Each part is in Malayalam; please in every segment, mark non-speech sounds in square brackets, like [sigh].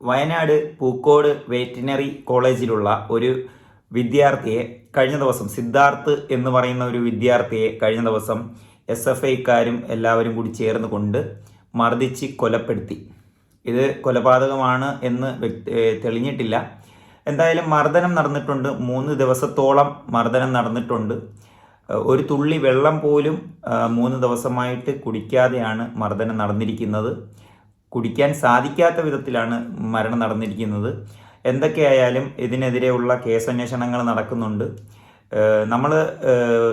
വയനാട് പൂക്കോട് വെറ്റിനറി കോളേജിലുള്ള ഒരു വിദ്യാർത്ഥിയെ കഴിഞ്ഞ ദിവസം സിദ്ധാർത്ഥ് എന്ന് പറയുന്ന ഒരു വിദ്യാർത്ഥിയെ കഴിഞ്ഞ ദിവസം എസ് എഫ് ഐക്കാരും എല്ലാവരും കൂടി ചേർന്ന് കൊണ്ട് മർദ്ദിച്ച് കൊലപ്പെടുത്തി. ഇത് കൊലപാതകമാണ് എന്ന് തെളിഞ്ഞിട്ടില്ല. എന്തായാലും മർദ്ദനം നടന്നിട്ടുണ്ട്. മൂന്ന് ദിവസത്തോളം മർദ്ദനം നടന്നിട്ടുണ്ട്. ഒരു തുള്ളി വെള്ളം പോലും മൂന്ന് ദിവസമായിട്ട് കുടിക്കാതെയാണ് മർദ്ദനം നടന്നിരിക്കുന്നത്. കുടിക്കാൻ സാധിക്കാത്ത വിധത്തിലാണ് മരണം നടന്നിരിക്കുന്നത്. എന്തൊക്കെയായാലും ഇതിനെതിരെയുള്ള കേസന്വേഷണങ്ങൾ നടക്കുന്നുണ്ട്. നമ്മൾ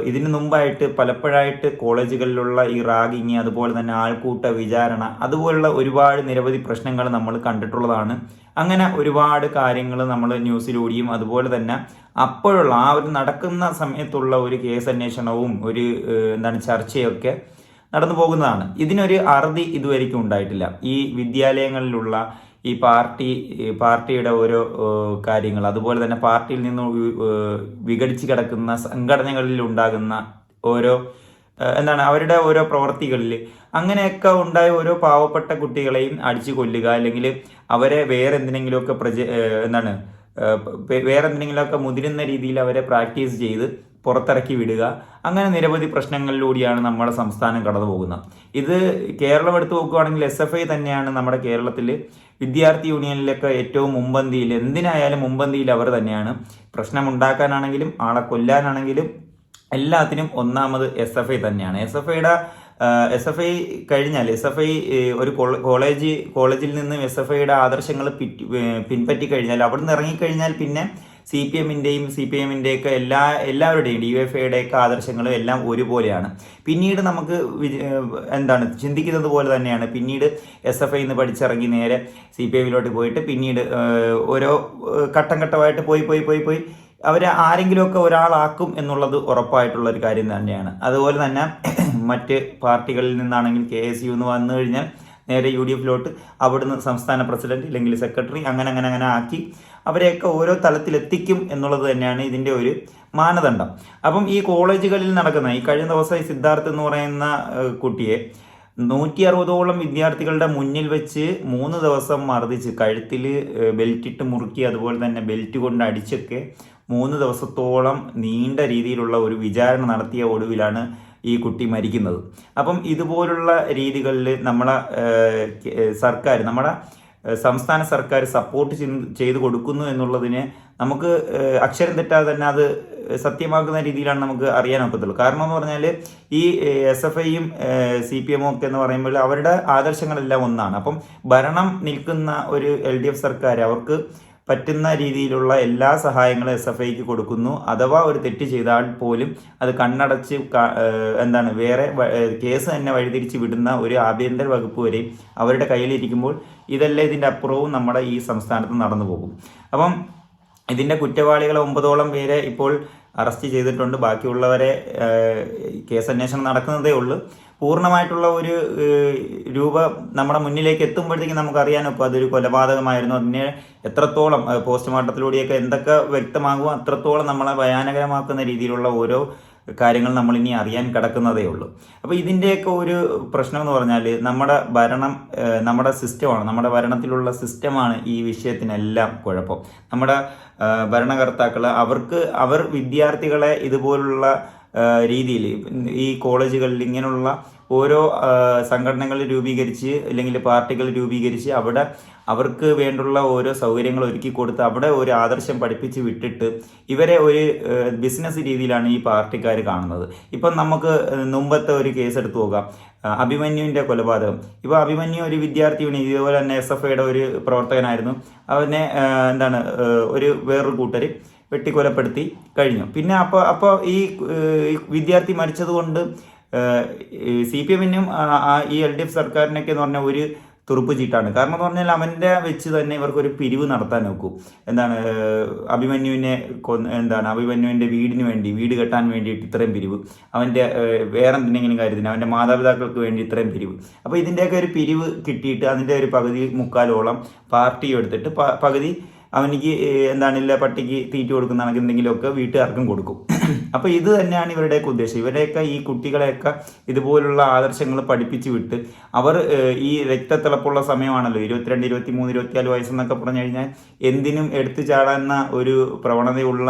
ഇതിനു മുമ്പായിട്ട് പലപ്പോഴായിട്ട് കോളേജുകളിലുള്ള ഈ റാഗിങ് അതുപോലെ തന്നെ ആൾക്കൂട്ട വിചാരണ അതുപോലുള്ള ഒരുപാട് നിരവധി പ്രശ്നങ്ങൾ നമ്മൾ കണ്ടിട്ടുള്ളതാണ്. അങ്ങനെ ഒരുപാട് കാര്യങ്ങൾ നമ്മൾ ന്യൂസിലൂടെയും അതുപോലെ തന്നെ അപ്പോഴുള്ള ആ ഒരു നടക്കുന്ന സമയത്തുള്ള ഒരു കേസന്വേഷണവും ഒരു എന്താണ് ചർച്ചയൊക്കെ നടന്നു പോകുന്നതാണ്. ഇതിനൊരു അറുതി ഇതുവരെയ്ക്കും ഉണ്ടായിട്ടില്ല. ഈ വിദ്യാലയങ്ങളിലുള്ള ഈ പാർട്ടി പാർട്ടിയുടെ ഓരോ കാര്യങ്ങൾ അതുപോലെ തന്നെ പാർട്ടിയിൽ നിന്ന് വിഘടിച്ച് കിടക്കുന്ന സംഘടനകളിൽ ഉണ്ടാകുന്ന ഓരോ എന്താണ് അവരുടെ ഓരോ പ്രവർത്തികളിൽ അങ്ങനെയൊക്കെ ഉണ്ടായ ഓരോ പാവപ്പെട്ട കുട്ടികളെയും അടിച്ചു കൊല്ലുക അല്ലെങ്കിൽ അവരെ വേറെ എന്തിനെങ്കിലുമൊക്കെ പ്രജ എന്താണ് വേറെ എന്തിനെങ്കിലുമൊക്കെ മുതിരുന്ന രീതിയിൽ അവരെ പ്രാക്ടീസ് ചെയ്ത് പുറത്തിറക്കി വിടുക. അങ്ങനെ നിരവധി പ്രശ്നങ്ങളിലൂടെയാണ് നമ്മുടെ സംസ്ഥാനം കടന്നു പോകുന്നത്. ഇത് കേരളം എടുത്തു നോക്കുകയാണെങ്കിൽ എസ് എഫ് ഐ തന്നെയാണ് നമ്മുടെ കേരളത്തിൽ വിദ്യാർത്ഥി യൂണിയനിലൊക്കെ ഏറ്റവും മുമ്പന്തിയിൽ എന്തിനായാലും മുമ്പന്തിയിൽ അവർ തന്നെയാണ്. പ്രശ്നം ഉണ്ടാക്കാനാണെങ്കിലും ആളെ കൊല്ലാനാണെങ്കിലും എല്ലാത്തിനും ഒന്നാമത് എസ് എഫ് ഐ തന്നെയാണ്. എസ് എഫ് ഐയുടെ എസ് എഫ് ഐ കഴിഞ്ഞാൽ എസ് എഫ് ഐ ഒരു കോളേജ് കോളേജിൽ നിന്നും എസ് എഫ് ഐയുടെ ആദർശങ്ങൾ പിറ്റ്- പിൻപറ്റി കഴിഞ്ഞാൽ അവിടുന്ന് ഇറങ്ങിക്കഴിഞ്ഞാൽ പിന്നെ സി പി എമ്മിന്റെയും സി പി എമ്മിന്റെയൊക്കെ എല്ലാ എല്ലാവരുടെയും ഡി എഫ് ഐയുടെയൊക്കെ ആദർശങ്ങളും എല്ലാം ഒരുപോലെയാണ്. പിന്നീട് നമുക്ക് എന്താണ് ചിന്തിക്കുന്നത് പോലെ തന്നെയാണ്. പിന്നീട് എസ് എഫ് ഐ നിന്ന് പഠിച്ചിറങ്ങി നേരെ സി പി എമ്മിലോട്ട് പോയിട്ട് പിന്നീട് ഓരോ ഘട്ടം ഘട്ടമായിട്ട് പോയി പോയി പോയി പോയി അവരെ ആരെങ്കിലുമൊക്കെ ഒരാളാക്കും എന്നുള്ളത് ഉറപ്പായിട്ടുള്ള ഒരു കാര്യം തന്നെയാണ്. അതുപോലെ തന്നെ മറ്റ് പാർട്ടികളിൽ നിന്നാണെങ്കിൽ കെ എസ് യു എന്ന് വന്നു കഴിഞ്ഞാൽ നേരെ യു ഡി എഫിലോട്ട്. അവിടുന്ന് സംസ്ഥാന പ്രസിഡന്റ് ഇല്ലെങ്കിൽ സെക്രട്ടറി അങ്ങനെ അങ്ങനെ അങ്ങനെ ആക്കി അവരെയൊക്കെ ഓരോ തലത്തിലെത്തിക്കും എന്നുള്ളത് തന്നെയാണ് ഇതിന്റെ ഒരു മാനദണ്ഡം. അപ്പം ഈ കോളേജുകളിൽ നടക്കുന്ന ഈ കഴിഞ്ഞ ദിവസം ഈ സിദ്ധാർത്ഥ് എന്ന് പറയുന്ന കുട്ടിയെ നൂറ്റി അറുപതോളം വിദ്യാർത്ഥികളുടെ മുന്നിൽ വെച്ച് മൂന്ന് ദിവസം മർദ്ദിച്ച് കഴുത്തിൽ ബെൽറ്റിട്ട് മുറുക്കി അതുപോലെ തന്നെ ബെൽറ്റ് കൊണ്ട് അടിച്ചൊക്കെ മൂന്ന് ദിവസത്തോളം നീണ്ട രീതിയിലുള്ള ഒരു വിചാരണ നടത്തിയ ഒടുവിലാണ് ഈ കുട്ടി മരിക്കുന്നത്. അപ്പം ഇതുപോലുള്ള രീതികളിൽ നമ്മളെ സർക്കാർ നമ്മുടെ സംസ്ഥാന സർക്കാർ സപ്പോർട്ട് ചെയ്തു കൊടുക്കുന്നു എന്നുള്ളതിന് നമുക്ക് അക്ഷരം തെറ്റാതെ തന്നെ അത് സത്യമാക്കുന്ന രീതിയിലാണ് നമുക്ക് അറിയാൻ ഒക്കത്തുള്ളൂ. കാരണം എന്ന് പറഞ്ഞാൽ ഈ എസ് എഫ് ഐയും സി പി എമ്മും ഒക്കെ എന്ന് പറയുമ്പോൾ അവരുടെ ആദർശങ്ങളെല്ലാം ഒന്നാണ്. അപ്പം ഭരണം നിൽക്കുന്ന ഒരു എൽ ഡി എഫ് സർക്കാർ അവർക്ക് പറ്റുന്ന രീതിയിലുള്ള എല്ലാ സഹായങ്ങളും എസ് എഫ് ഐക്ക് കൊടുക്കുന്നു. അഥവാ ഒരു തെറ്റ് ചെയ്താൽ പോലും അത് കണ്ണടച്ച് എന്താണ് വേറെ കേസ് തന്നെ വഴിതിരിച്ച് വിടുന്ന ഒരു ആഭ്യന്തര വകുപ്പ് വരെയും അവരുടെ കയ്യിലിരിക്കുമ്പോൾ ഇതല്ലേ ഇതിന്റെ അപ്പുറവും നമ്മുടെ ഈ സംസ്ഥാനത്ത് നടന്നു പോകും. അപ്പം ഇതിന്റെ കുറ്റവാളികളെ ഒമ്പതോളം പേരെ ഇപ്പോൾ അറസ്റ്റ് ചെയ്തിട്ടുണ്ട്. ബാക്കിയുള്ളവരെ കേസ് അന്വേഷണം നടക്കുന്നതേ ഉള്ളൂ. പൂർണമായിട്ടുള്ള ഒരു രൂപ നമ്മുടെ മുന്നിലേക്ക് എത്തുമ്പോഴത്തേക്കും നമുക്ക് അറിയാനൊക്കെ അതൊരു കൊലപാതകമായിരുന്നു. അതിനെ എത്രത്തോളം പോസ്റ്റ്മോർട്ടത്തിലൂടെയൊക്കെ എന്തൊക്കെ വ്യക്തമാകുമോ അത്രത്തോളം നമ്മളെ ഭയാനകരമാക്കുന്ന രീതിയിലുള്ള ഓരോ കാര്യങ്ങൾ നമ്മൾ ഇനി അറിയാൻ കിടക്കുന്നതേ ഉള്ളൂ. അപ്പോൾ ഇതിന്റെയൊക്കെ ഒരു പ്രശ്നം എന്ന് പറഞ്ഞാൽ നമ്മുടെ ഭരണം നമ്മുടെ സിസ്റ്റമാണ് നമ്മുടെ ഭരണത്തിലുള്ള സിസ്റ്റമാണ് ഈ വിഷയത്തിനെല്ലാം കുഴപ്പം. നമ്മുടെ ഭരണകർത്താക്കൾ അവർക്ക് അവർ വിദ്യാർത്ഥികളെ ഇതുപോലുള്ള രീതിയിൽ ഈ കോളേജുകളിൽ ഇങ്ങനെയുള്ള ഓരോ സംഘടനകൾ രൂപീകരിച്ച് അല്ലെങ്കിൽ പാർട്ടികൾ രൂപീകരിച്ച് അവിടെ അവർക്ക് വേണ്ടുള്ള ഓരോ സൗകര്യങ്ങൾ ഒരുക്കി കൊടുത്ത് അവിടെ ഒരു ആദർശം പഠിപ്പിച്ച് വിട്ടിട്ട് ഇവരെ ഒരു ബിസിനസ് രീതിയിലാണ് ഈ പാർട്ടിക്കാർ കാണുന്നത്. ഇപ്പം നമുക്ക് മുമ്പത്തെ ഒരു കേസ് എടുത്തു ആ, അഭിമന്യുവിന്റെ കൊലപാതകം. ഇപ്പോൾ അഭിമന്യു ഒരു വിദ്യാർത്ഥിയാണ് ഇതുപോലെ തന്നെ എസ് എഫ് ഐയുടെ ഒരു പ്രവർത്തകനായിരുന്നു. അവനെ എന്താണ് ഒരു വേറൊരു കൂട്ടർ വെട്ടിക്കൊലപ്പെടുത്തി കഴിഞ്ഞു. പിന്നെ അപ്പോൾ അപ്പോൾ ഈ വിദ്യാർത്ഥി മരിച്ചതുകൊണ്ട് സി പി എമ്മിനും ഈ എൽ ഡി എഫ് സർക്കാരിനൊക്കെ എന്ന് പറഞ്ഞാൽ ഒരു തുറുപ്പ് ചീട്ടാണ്. കാരണം എന്ന് പറഞ്ഞാൽ അവന്റെ വെച്ച് തന്നെ ഇവർക്കൊരു പിരിവ് നടത്താൻ നോക്കും. എന്താണ് അഭിമന്യുവിനെ എന്താണ് അഭിമന്യുവിന്റെ വീടിന് വേണ്ടി വീട് കെട്ടാൻ വേണ്ടിയിട്ട് ഇത്രയും പിരിവ്. അവന്റെ വേറെ എന്തെങ്കിലും കാര്യത്തിന് അവന്റെ മാതാപിതാക്കൾക്ക് വേണ്ടി ഇത്രയും പിരിവ്. അപ്പോൾ ഇതിന്റെയൊക്കെ ഒരു പിരിവ് കിട്ടിയിട്ട് അതിന്റെ ഒരു പകുതി മുക്കാലോളം പാർട്ടി എടുത്തിട്ട് പകുതി അവനിക്ക് എന്താണില്ല പട്ടിക്ക് തീറ്റ കൊടുക്കുന്ന കണക്ക് എന്തെങ്കിലുമൊക്കെ വീട്ടുകാർക്കും കൊടുക്കും. [clears throat] അപ്പോൾ ഇത് തന്നെയാണ് ഇവരുടെയൊക്കെ ഉദ്ദേശം. ഇവരെയൊക്കെ ഈ കുട്ടികളെയൊക്കെ ഇതുപോലുള്ള ആദർശങ്ങൾ പഠിപ്പിച്ചു വിട്ട് അവർ ഈ രക്തത്തിളപ്പുള്ള സമയമാണല്ലോ ഇരുപത്തിരണ്ട് ഇരുപത്തി മൂന്ന് ഇരുപത്തിനാല് വയസ്സെന്നൊക്കെ പറഞ്ഞു കഴിഞ്ഞാൽ എന്തിനും എടുത്തു ചാടാന്ന ഒരു പ്രവണതയുള്ള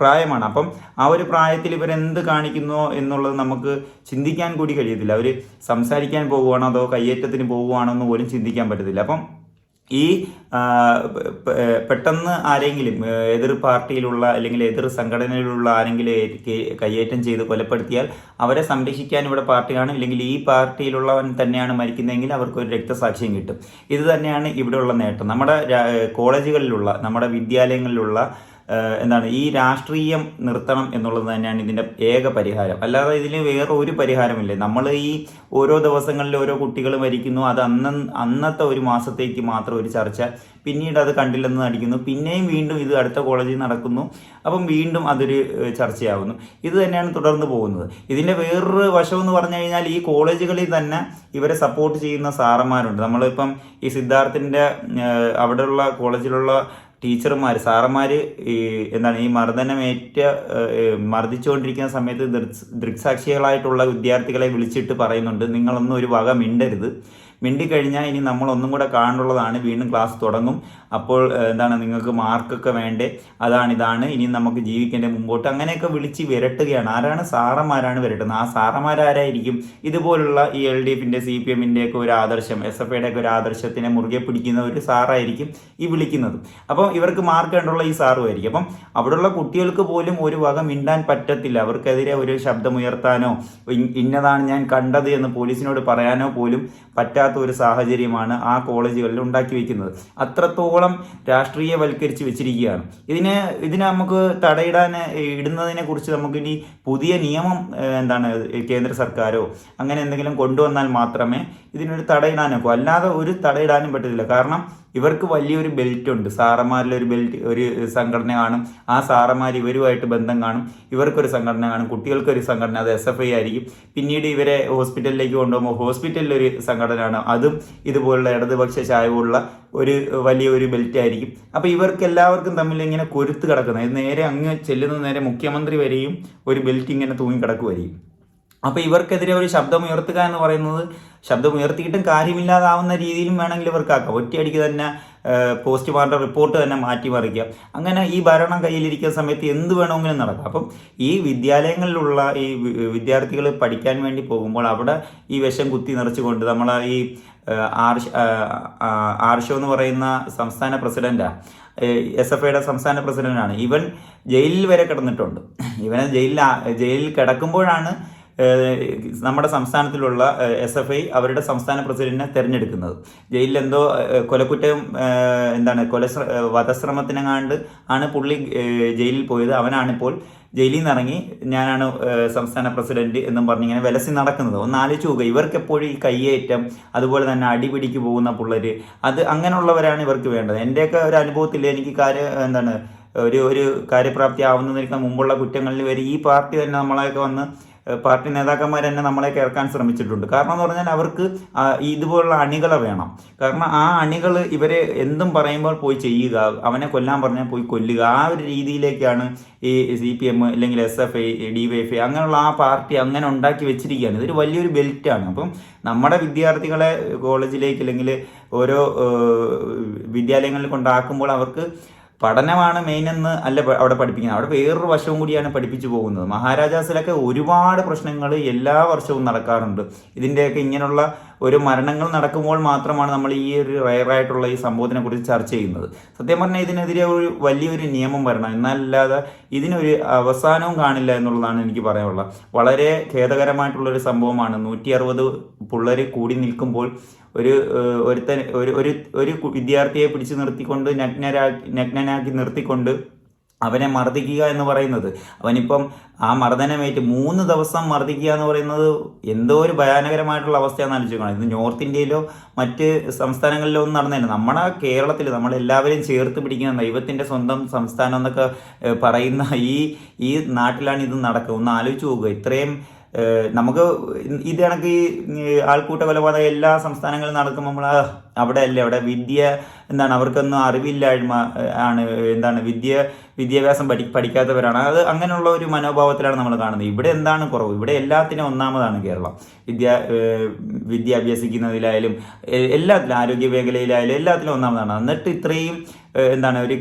പ്രായമാണ്. അപ്പം ആ ഒരു പ്രായത്തിൽ ഇവരെന്ത് കാണിക്കുന്നു എന്നുള്ളത് നമുക്ക് ചിന്തിക്കാൻ കൂടി കഴിയത്തില്ല. അവർ സംസാരിക്കാൻ പോകുവാണോ അതോ കയ്യേറ്റത്തിന് പോകുവാണോ എന്ന് പോലും ചിന്തിക്കാൻ പറ്റത്തില്ല. അപ്പം ഈ പെട്ടെന്ന് ആരെങ്കിലും എതിർ പാർട്ടിയിലുള്ള അല്ലെങ്കിൽ എതിർ സംഘടനയിലുള്ള ആരെങ്കിലും കയ്യേറ്റം ചെയ്ത് കൊലപ്പെടുത്തിയാൽ അവരെ സംരക്ഷിക്കാൻ ഇവിടെ പാർട്ടി കാണും ഇല്ലെങ്കിൽ ഈ പാർട്ടിയിലുള്ളവൻ തന്നെയാണ് മരിക്കുന്നതെങ്കിൽ അവർക്ക് ഒരു രക്തസാക്ഷ്യം കിട്ടും. ഇത് തന്നെയാണ് ഇവിടെയുള്ള നേട്ടം. നമ്മുടെ കോളേജുകളിലുള്ള നമ്മുടെ വിദ്യാലയങ്ങളിലുള്ള എന്താണ് ഈ രാഷ്ട്രീയം നിർത്തണം എന്നുള്ളത് തന്നെയാണ് ഇതിന്റെ ഏക പരിഹാരം. അല്ലാതെ ഇതിന് വേറെ ഒരു പരിഹാരമില്ല? നമ്മൾ ഈ ഓരോ ദിവസങ്ങളിൽ ഓരോ കുട്ടികൾ മരിക്കുന്നു അത് അന്ന അന്നത്തെ ഒരു മാസത്തേക്ക് മാത്രം ഒരു ചർച്ച പിന്നീട് അത് കണ്ടില്ലെന്ന് നടിക്കുന്നു പിന്നെയും വീണ്ടും ഇത് അടുത്ത കോളേജിൽ നടക്കുന്നു അപ്പം വീണ്ടും അതൊരു ചർച്ചയാവുന്നു. ഇത് തന്നെയാണ് തുടർന്ന് പോകുന്നത്. ഇതിന്റെ വേറൊരു വശം എന്ന് പറഞ്ഞു കഴിഞ്ഞാൽ ഈ കോളേജുകളിൽ തന്നെ ഇവരെ സപ്പോർട്ട് ചെയ്യുന്ന സാറന്മാരുണ്ട്. നമ്മളിപ്പം ഈ സിദ്ധാർത്ഥിന്റെ അവിടെയുള്ള കോളേജിലുള്ള ടീച്ചർമാർ സാറന്മാർ ഈ എന്താണ് ഈ മർദ്ദനമേറ്റ മർദ്ദിച്ചുകൊണ്ടിരിക്കുന്ന സമയത്ത് ദൃക്സ് ദൃക്സാക്ഷികളായിട്ടുള്ള വിദ്യാർത്ഥികളെ വിളിച്ചിട്ട് പറയുന്നുണ്ട്. നിങ്ങളൊന്നും ഒരു വക മിണ്ടരുത്. മിണ്ടിക്കഴിഞ്ഞാൽ ഇനി നമ്മളൊന്നും കൂടെ കാണുള്ളതാണ് വീണ്ടും ക്ലാസ് തുടങ്ങും. അപ്പോൾ എന്താണ് നിങ്ങൾക്ക് മാർക്കൊക്കെ വേണ്ടേ? അതാണ് ഇതാണ് ഇനി നമുക്ക് ജീവിക്കേണ്ട മുമ്പോട്ട്. അങ്ങനെയൊക്കെ വിളിച്ച് വിരട്ടുകയാണ്. ആരാണ്? സാറന്മാരാണ് വിരട്ടുന്നത്. ആ സാറന്മാരാരായിരിക്കും ഇതുപോലുള്ള ഈ എൽ ഡി എഫിന്റെ സി പി എമ്മിന്റെ ഒക്കെ ഒരു ആദർശം എസ് എഫ് ഐയുടെ ഒക്കെ ഒരു ആദർശത്തിനെ മുറുകെ പിടിക്കുന്ന ഒരു സാറായിരിക്കും ഈ വിളിക്കുന്നത്. അപ്പം ഇവർക്ക് മാർക്ക് കണ്ടുള്ള ഈ സാറുമായിരിക്കും. അപ്പം അവിടെയുള്ള കുട്ടികൾക്ക് പോലും ഒരു വക മിണ്ടാൻ പറ്റത്തില്ല. അവർക്കെതിരെ ഒരു ശബ്ദമുയർത്താനോ ഇന്നതാണ് ഞാൻ കണ്ടത് എന്ന് പോലീസിനോട് പറയാനോ പോലും പറ്റാത്ത ഒരു സാഹചര്യമാണ് ആ കോളേജുകളിൽ ഉണ്ടാക്കി വയ്ക്കുന്നത് അത്രത്തോളം രാഷ്ട്രീയവൽക്കരിച്ച് വെച്ചിരിക്കുകയാണ്. ഇതിന് ഇതിനെ നമുക്ക് തടയിടാൻ ഇടുന്നതിനെ കുറിച്ച് നമുക്കിനി പുതിയ നിയമം എന്താണ് കേന്ദ്ര സർക്കാരോ അങ്ങനെ എന്തെങ്കിലും കൊണ്ടുവന്നാൽ മാത്രമേ ഇതിനൊരു തടയിടാനൊക്കെ. അല്ലാതെ ഒരു തടയിടാനും പറ്റത്തില്ല. കാരണം ഇവർക്ക് വലിയൊരു ബെൽറ്റ് ഉണ്ട്. സാറന്മാരിലൊരു ബെൽറ്റ് ഒരു സംഘടന കാണും. ആ സാറന്മാർ ഇവരുമായിട്ട് ബന്ധം കാണും. ഇവർക്കൊരു സംഘടന കാണും. കുട്ടികൾക്കൊരു സംഘടന അത് എസ് എഫ് ഐ ആയിരിക്കും. പിന്നീട് ഇവരെ ഹോസ്പിറ്റലിലേക്ക് കൊണ്ടുപോകുമ്പോൾ ഹോസ്പിറ്റലിലൊരു സംഘടന ആണ് അതും ഇതുപോലുള്ള ഇടതുപക്ഷ ചായവുള്ള ഒരു വലിയ ഒരു ബെൽറ്റ് ആയിരിക്കും. അപ്പോൾ ഇവർക്ക് എല്ലാവർക്കും തമ്മിൽ ഇങ്ങനെ കൊരുത്ത് കിടക്കുന്നത് നേരെ അങ്ങ് ചെല്ലുന്ന നേരെ മുഖ്യമന്ത്രി വരെയും ഒരു ബെൽറ്റ് ഇങ്ങനെ തൂങ്ങി കിടക്കുമായിരിക്കും അപ്പോൾ ഇവർക്കെതിരെ ഒരു ശബ്ദം ഉയർത്തുക എന്ന് പറയുന്നത് ശബ്ദം ഉയർത്തിയിട്ടും കാര്യമില്ലാതാവുന്ന രീതിയിലും വേണമെങ്കിൽ ഇവർക്കാക്കാം. ഒറ്റയടിക്ക് തന്നെ പോസ്റ്റ്മോർട്ടം റിപ്പോർട്ട് തന്നെ മാറ്റിമറിക്കുക അങ്ങനെ ഈ ഭരണം കയ്യിലിരിക്കുന്ന സമയത്ത് എന്ത് വേണമെങ്കിലും നടക്കാം. അപ്പം ഈ വിദ്യാലയങ്ങളിലുള്ള ഈ വിദ്യാർത്ഥികൾ പഠിക്കാൻ വേണ്ടി പോകുമ്പോൾ അവിടെ ഈ വിഷം കുത്തി നിറച്ചുകൊണ്ട് നമ്മൾ ഈ ആർ ആർഷ ആർഷോ എന്ന് പറയുന്ന സംസ്ഥാന പ്രസിഡന്റാണ് എസ് എഫ് ഐയുടെ സംസ്ഥാന പ്രസിഡന്റാണ്. ഇവൻ ജയിലിൽ വരെ കിടന്നിട്ടുണ്ട്. ഇവനെ ജയിലിൽ ജയിലിൽ കിടക്കുമ്പോഴാണ് നമ്മുടെ സംസ്ഥാനത്തിലുള്ള എസ് എഫ് ഐ അവരുടെ സംസ്ഥാന പ്രസിഡന്റിനെ തിരഞ്ഞെടുക്കുന്നത്. ജയിലിൽ എന്തോ കൊലക്കുറ്റം എന്താണ് കൊല വധശ്രമത്തിനെങ്ങാണ്ട് ആണ് പുള്ളി ജയിലിൽ പോയത്. അവനാണിപ്പോൾ ജയിലിൽ നിന്ന് ഇറങ്ങി ഞാനാണ് സംസ്ഥാന പ്രസിഡന്റ് എന്നും പറഞ്ഞ് ഇങ്ങനെ വിലസി നടക്കുന്നത്. ഒന്ന് ആലോചിച്ച് നോക്കുക ഇവർക്ക് എപ്പോഴും ഈ കയ്യേറ്റം അതുപോലെ തന്നെ അടിപിടിക്ക് പോകുന്ന പിള്ളേർ അത് അങ്ങനെയുള്ളവരാണ് ഇവർക്ക് വേണ്ടത്. എന്റെയൊക്കെ ഒരു അനുഭവത്തിൽ എനിക്ക് കാര്യം എന്താണ് ഒരു ഒരു കാര്യപ്രാപ്തി ആവുന്നതിനേക്കാൾ മുമ്പുള്ള കുറ്റങ്ങളിൽ വരെ ഈ പാർട്ടി തന്നെ നമ്മളെയൊക്കെ വന്ന് പാർട്ടി നേതാക്കന്മാർ തന്നെ നമ്മളെ കേൾക്കാൻ ശ്രമിച്ചിട്ടുണ്ട്. കാരണം എന്ന് പറഞ്ഞാൽ അവർക്ക് ഇതുപോലുള്ള അണികളെ വേണം. കാരണം ആ അണികൾ ഇവരെ എന്തും പറയുമ്പോൾ പോയി ചെയ്യുക അവനെ കൊല്ലാൻ പറഞ്ഞാൽ പോയി കൊല്ലുക ആ ഒരു രീതിയിലേക്കാണ് ഈ സി പി എം അല്ലെങ്കിൽ S F I D Y F I അങ്ങനെയുള്ള ആ പാർട്ടി അങ്ങനെ ഉണ്ടാക്കി വെച്ചിരിക്കുകയാണ്. ഇതൊരു വലിയൊരു ബെൽറ്റാണ്. അപ്പം നമ്മുടെ വിദ്യാർത്ഥികളെ കോളേജിലേക്ക് അല്ലെങ്കിൽ ഓരോ വിദ്യാലയങ്ങളിൽ കൊണ്ടാക്കുമ്പോൾ അവർക്ക് പഠനമാണ് മെയിൻ എന്ന് അല്ല അവിടെ പഠിപ്പിക്കുന്നത്. അവിടെ വേറൊരു വശവും കൂടിയാണ് പഠിപ്പിച്ചു പോകുന്നത്. മഹാരാജാസിലൊക്കെ ഒരുപാട് പ്രശ്നങ്ങൾ എല്ലാ വർഷവും നടക്കാറുണ്ട്. ഇതിന്റെയൊക്കെ ഇങ്ങനെയുള്ള ഒരു മരണങ്ങൾ നടക്കുമ്പോൾ മാത്രമാണ് നമ്മൾ ഈ ഒരു റയറായിട്ടുള്ള ഈ സംഭവത്തിനെ കുറിച്ച് ചർച്ച ചെയ്യുന്നത്. സത്യം പറഞ്ഞാൽ ഇതിനെതിരെ ഒരു വലിയൊരു നിയമം വരണം. എന്നല്ലാതെ ഇതിനൊരു അവസാനവും കാണില്ല എന്നുള്ളതാണ് എനിക്ക് പറയാനുള്ളത്. വളരെ ഖേദകരമായിട്ടുള്ള ഒരു സംഭവമാണ്. നൂറ്റി അറുപത് പിള്ളേർ കൂടി നിൽക്കുമ്പോൾ ഒരു ഒരുത്തൻ ഒരു ഒരു വിദ്യാർത്ഥിയെ പിടിച്ചു നിർത്തിക്കൊണ്ട് നഗ്നരാക്കി നഗ്നനാക്കി നിർത്തിക്കൊണ്ട് അവനെ മർദ്ദിക്കുക എന്ന് പറയുന്നത്. അവനിപ്പം ആ മർദ്ദനമേറ്റ് മൂന്ന് ദിവസം മർദ്ദിക്കുക എന്ന് പറയുന്നത് എന്തോ ഒരു ഭയാനകരമായിട്ടുള്ള അവസ്ഥയാണെന്ന് ആലോചിക്കണം ഇത് നോർത്ത് ഇന്ത്യയിലോ മറ്റ് സംസ്ഥാനങ്ങളിലോ ഒന്നും നടന്നില്ല. നമ്മുടെ കേരളത്തിൽ നമ്മളെല്ലാവരെയും ചേർത്ത് പിടിക്കുന്ന ദൈവത്തിന്റെ സ്വന്തം സംസ്ഥാനം എന്നൊക്കെ പറയുന്ന ഈ ഈ നാട്ടിലാണ് ഇത് നടക്കുക. ഒന്ന് ആലോചിച്ച് പോകുക ഇത്രയും നമുക്ക് ഇത് കണക്ക് ഈ ആൾക്കൂട്ട കൊലപാതകം എല്ലാ സംസ്ഥാനങ്ങളിലും നടക്കുമ്പോൾ നമ്മൾ അവിടെ അല്ലേ അവിടെ വിദ്യ എന്താണ് അവർക്കൊന്നും അറിവില്ലായ്മ ആണ് എന്താണ് വിദ്യ വിദ്യാഭ്യാസം പഠി പഠിക്കാത്തവരാണ്. അത് അങ്ങനെയുള്ള ഒരു മനോഭാവത്തിലാണ് നമ്മൾ കാണുന്നത്. ഇവിടെ എന്താണ് കുറവ്? ഇവിടെ എല്ലാത്തിനും ഒന്നാമതാണ് കേരളം. വിദ്യ വിദ്യ അഭ്യസിക്കുന്നതിലായാലും എല്ലാത്തിലും ആരോഗ്യ മേഖലയിലായാലും എല്ലാത്തിലും ഒന്നാമതാണ്. എന്നിട്ട് ഇത്രയും എന്താണ് ഒരു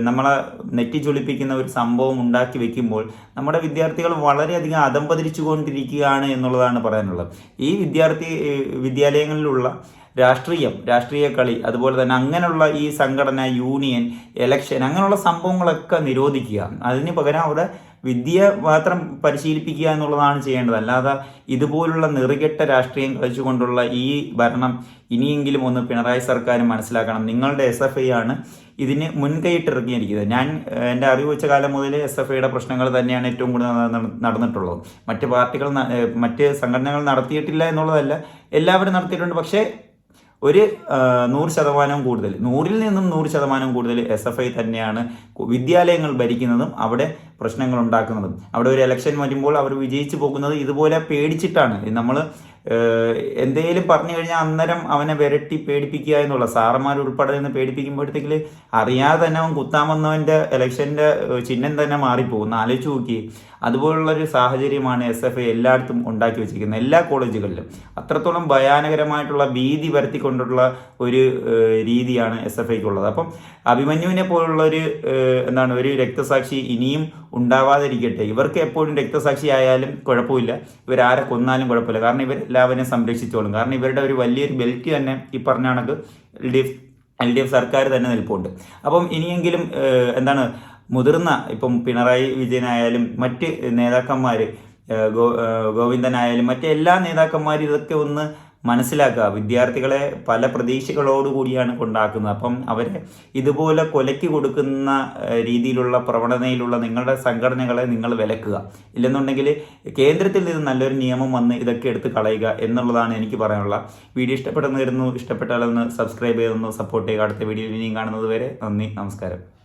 നമ്മളെ നെറ്റി ചൊളിപ്പിക്കുന്ന ഒരു സംഭവം ഉണ്ടാക്കി വെക്കുമ്പോൾ നമ്മുടെ വിദ്യാർത്ഥികൾ വളരെയധികം അതമ്പതിരിച്ചു കൊണ്ടിരിക്കുകയാണ് എന്നുള്ളതാണ് പറയാനുള്ളത്. ഈ വിദ്യാർത്ഥി വിദ്യാലയങ്ങളിലുള്ള രാഷ്ട്രീയം രാഷ്ട്രീയ കളി അതുപോലെ തന്നെ അങ്ങനെയുള്ള ഈ സംഘടന യൂണിയൻ എലക്ഷൻ അങ്ങനെയുള്ള സംഭവങ്ങളൊക്കെ നിരോധിക്കുക. അതിന് പകരം അവിടെ വിദ്യ മാത്രം പരിശീലിപ്പിക്കുക എന്നുള്ളതാണ് ചെയ്യേണ്ടത്. അല്ലാതെ ഇതുപോലുള്ള നെറുകെട്ട രാഷ്ട്രീയം കളിച്ചുകൊണ്ടുള്ള ഈ ഭരണം ഇനിയെങ്കിലും ഒന്ന് പിണറായി സർക്കാർ മനസ്സിലാക്കണം. നിങ്ങളുടെ എസ് ആണ് ഇതിന് മുൻകൈയിട്ടിറങ്ങിയിരിക്കുന്നത്. ഞാൻ എന്റെ അറിവ് വെച്ച കാലം മുതൽ എസ് എഫ് ഐയുടെ പ്രശ്നങ്ങൾ തന്നെയാണ് ഏറ്റവും കൂടുതൽ നടന്നിട്ടുള്ളത്. മറ്റ് പാർട്ടികൾ മറ്റ് സംഘടനകൾ നടത്തിയിട്ടില്ല എന്നുള്ളതല്ല എല്ലാവരും നടത്തിയിട്ടുണ്ട്. പക്ഷേ ഒരു നൂറ് ശതമാനം കൂടുതൽ നൂറിൽ നിന്നും നൂറ് ശതമാനം കൂടുതൽ എസ് എഫ് ഐ തന്നെയാണ് വിദ്യാലയങ്ങൾ ഭരിക്കുന്നതും അവിടെ പ്രശ്നങ്ങൾ ഉണ്ടാക്കുന്നതും. അവിടെ ഒരു ഇലക്ഷൻ വരുമ്പോൾ അവർ വിജയിച്ചു പോകുന്നത് ഇതുപോലെ പേടിച്ചിട്ടാണ്. നമ്മൾ എന്തേലും പറഞ്ഞു കഴിഞ്ഞാൽ അന്നേരം അവനെ വിരട്ടി പേടിപ്പിക്കുക എന്നുള്ള സാറന്മാർ ഉൾപ്പെടെ നിന്ന് പേടിപ്പിക്കുമ്പോഴത്തേക്കിൽ അറിയാതെ തന്നെ അവൻ കുത്താൻ വന്നവന്റെ ഇലക്ഷന്റെ ചിഹ്നം തന്നെ മാറിപ്പോകും. ഒന്ന് ആലോചിച്ച് നോക്കി അതുപോലുള്ളൊരു സാഹചര്യമാണ് എസ് എഫ് ഐ എല്ലായിടത്തും ഉണ്ടാക്കി വെച്ചിരിക്കുന്നത് എല്ലാ കോളേജുകളിലും. അത്രത്തോളം ഭയാനകരമായിട്ടുള്ള ഭീതി വരുത്തിക്കൊണ്ടുള്ള ഒരു രീതിയാണ് എസ് എഫ് ഐക്കുള്ളത്. അപ്പം അഭിമന്യുവിനെ പോലുള്ള ഒരു എന്താണ് ഒരു രക്തസാക്ഷി ഇനിയും ഉണ്ടാവാതിരിക്കട്ടെ. ഇവർക്ക് എപ്പോഴും രക്തസാക്ഷി ആയാലും കുഴപ്പമില്ല. ഇവരാരെ കൊന്നാലും കുഴപ്പമില്ല. കാരണം ഇവരെല്ലാവരെയും സംരക്ഷിച്ചോളും. കാരണം ഇവരുടെ ഒരു വലിയൊരു ബെൽറ്റ് തന്നെ ഈ പറഞ്ഞ കണക്ക് L D F L D F സർക്കാർ തന്നെ നിൽപ്പുണ്ട്. അപ്പം ഇനിയെങ്കിലും എന്താണ് മുതിർന്ന ഇപ്പം പിണറായി വിജയനായാലും മറ്റ് നേതാക്കന്മാർ ഗോ ഗോവിന്ദനായാലും മറ്റ് എല്ലാ നേതാക്കന്മാരും ഇതൊക്കെ ഒന്ന് മനസ്സിലാക്കുക. വിദ്യാർത്ഥികളെ പല പ്രതീക്ഷകളോടുകൂടിയാണ് കൊണ്ടാക്കുന്നത്. അപ്പം അവരെ ഇതുപോലെ കൊലയ്ക്ക് കൊടുക്കുന്ന രീതിയിലുള്ള പ്രവണതയിലുള്ള നിങ്ങളുടെ സംഘടനകളെ നിങ്ങൾ വിലക്കുക. ഇല്ലെന്നുണ്ടെങ്കിൽ കേന്ദ്രത്തിൽ നിന്ന് നല്ലൊരു നിയമം വന്ന് ഇതൊക്കെ എടുത്ത് കളയുക എന്നുള്ളതാണ് എനിക്ക് പറയാനുള്ള വീഡിയോ ഇഷ്ടപ്പെടുന്നതായിരുന്നു ഇഷ്ടപ്പെട്ടാലൊന്ന് സബ്സ്ക്രൈബ് ചെയ്തൊന്ന് സപ്പോർട്ട് ചെയ്യുക. അടുത്ത വീഡിയോയിൽ ഇനിയും കാണുന്നത് വരെ നന്ദി. നമസ്കാരം.